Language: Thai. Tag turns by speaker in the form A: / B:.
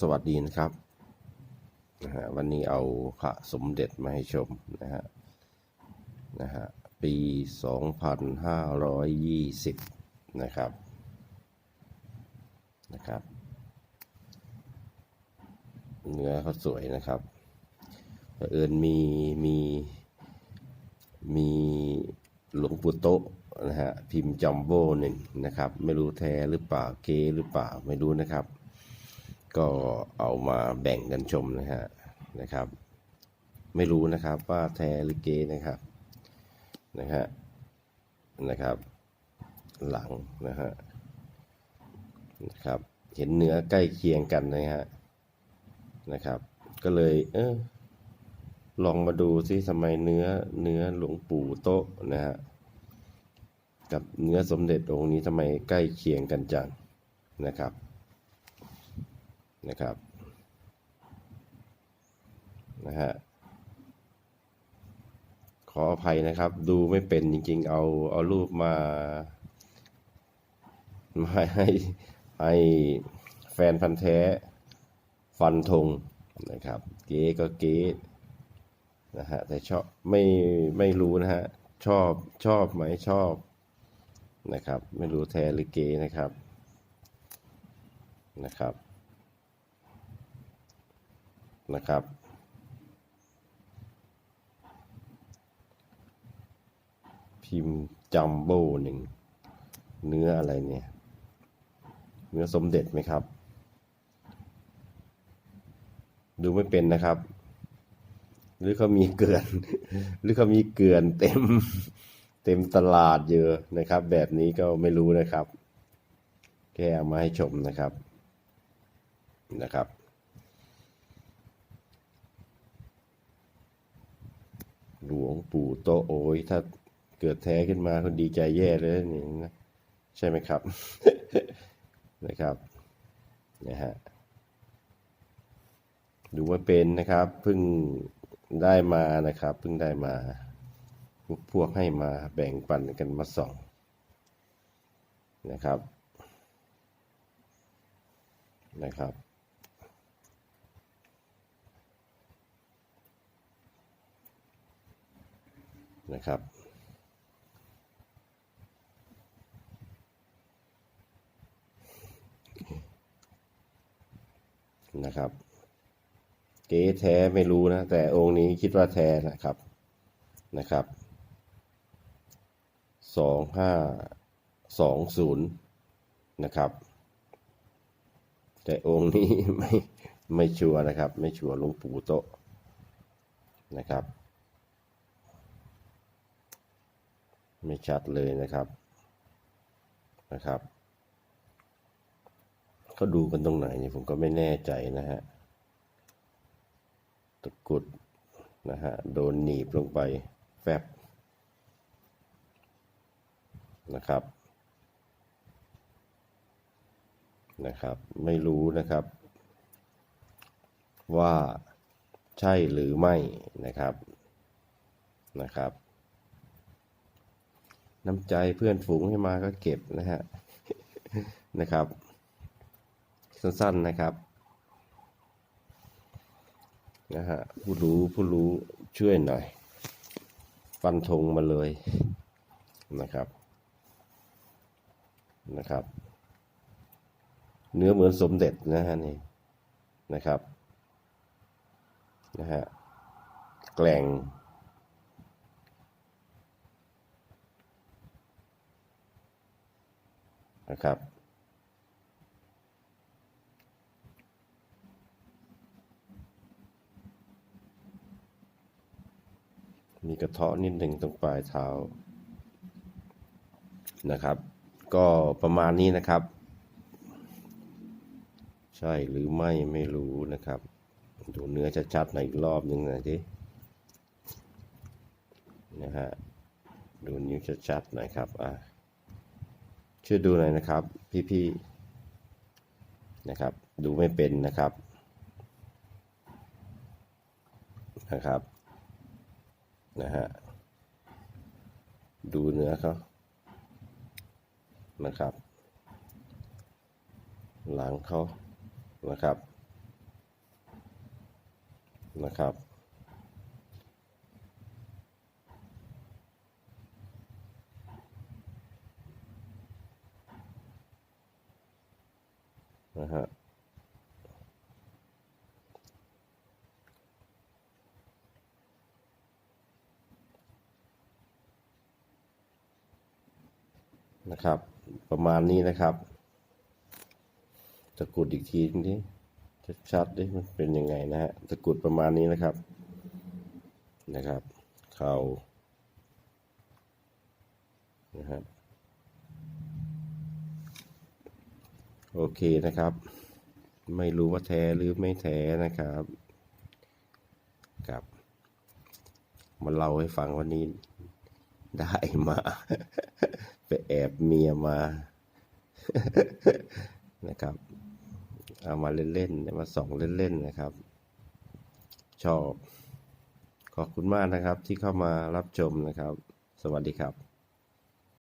A: สวัสดีนะครับนะฮะวันนี้เอาพระสมเด็จมาให้ชมนะฮะนะฮะปี 2520 นะครับนะครับ เนื้อเขาสวยนะครับเผอิญมีมีมีหลวงปู่โตะนะฮะพิมพ์จัมโบ้หนึ่งนะครับ ไม่รู้แท้หรือเปล่าเกหรือเปล่าไม่รู้นะครับ ก็เอามาแบ่งกันชมนะฮะนะครับ ไม่รู้นะครับว่าแทหรือเกนะครับนะฮะนะครับ หลังนะฮะนะครับ เห็นเนื้อใกล้เคียงกันนะฮะนะครับ ก็เลยเออลองมาดูซิทำไมเนื้อเนื้อหลวงปู่โตะนะฮะกับเนื้อสมเด็จองค์นี้ทำไมใกล้เคียงกันจังนะครับ นะครับนะฮะขออภัยนะครับ ดูไม่เป็นจริงๆ เอาเอารูปมามาให้ให้แฟนพันธ์แท้ฟันธงนะครับ เก๋ก็เก๋นะฮะแต่ชอบไม่ไม่รู้นะฮะชอบชอบไหมชอบนะครับ ไม่รู้แท้หรือเก๋นะครับนะครับ นะครับ พิมพ์จัมโบ้หนึ่งเนื้ออะไรเนี่ย เนื้อสมเด็จไหมครับ ดูไม่เป็นนะครับ หรือเขามีเกลือน หรือเขามีเกลือนเต็มเต็มตลาดเยอะนะครับ แบบนี้ก็ไม่รู้นะครับ แค่เอามาให้ชมนะครับนะครับ ลวงปู่โตโอ้ยถ้าเกิดแท้ขึ้นมาคนดีใจแย่เลยนี่นะใช่ไหมครับ นะครับนะฮะดูว่าเป็นนะครับเพิ่งได้มานะครับเพิ่งได้มา พวกพวกให้มาแบ่งปันกันมาส่องนะครับนะครับ นะครับ นะครับ เก๊แท้ไม่รู้นะ แต่องค์นี้คิดว่าแท้นะครับนะครับสองห้าสองศูนย์นะครับ แต่องค์นี้ไม่ไม่ชัวร์นะครับ ไม่ชัวร์หลวงปู่โตนะครับ ไม่ชัดเลยนะครับนะครับเขาดูกันตรงไหนเนี่ยผมก็ไม่แน่ใจนะฮะตะกุดนะฮะโดนหนีบลงไปแฟบนะครับนะครับไม่รู้นะครับ ว่าใช่หรือไม่นะครับนะครับ น้ำใจเพื่อนฝูงให้มาก็เก็บนะฮะนะครับ สั้นๆนะครับนะฮะผู้รู้ผู้รู้ช่วยหน่อย ฟันธงมาเลยนะครับนะครับ เนื้อเหมือนสมเด็จนะฮะนี่นะครับนะฮะแกล่ง นะครับ มีกระเทาะนิดหนึ่งตรงปลายเท้านะครับ ก็ประมาณนี้นะครับ ใช่หรือไม่ไม่รู้นะครับ ดูเนื้อชัดๆหน่อยอีกรอบหนึ่งหน่อยทีนะฮะดูนิ้วชัดๆหน่อยครับอะ ช่วยดูหน่อยนะครับ พี่ๆนะครับ ดูไม่เป็นนะครับนะครับนะฮะดูเนื้อเขานะครับ หลังเขานะครับนะครับ นะฮะนะครับ ประมาณนี้นะครับตะกรุดอีกทีนึงดิชัดๆดิมันเป็นยังไงนะฮะตะกรุดประมาณนี้นะครับนะครับ เข่านะฮะ โอเคนะครับ ไม่รู้ว่าแท้หรือไม่แท้นะครับครับมาเล่าให้ฟังวันนี้ได้มา ไปแอบเมียมานะครับเอามาเล่นๆมาส่องเล่นๆนะครับ ชอบ ขอบคุณมากนะครับที่เข้ามารับชมนะครับ สวัสดีครับ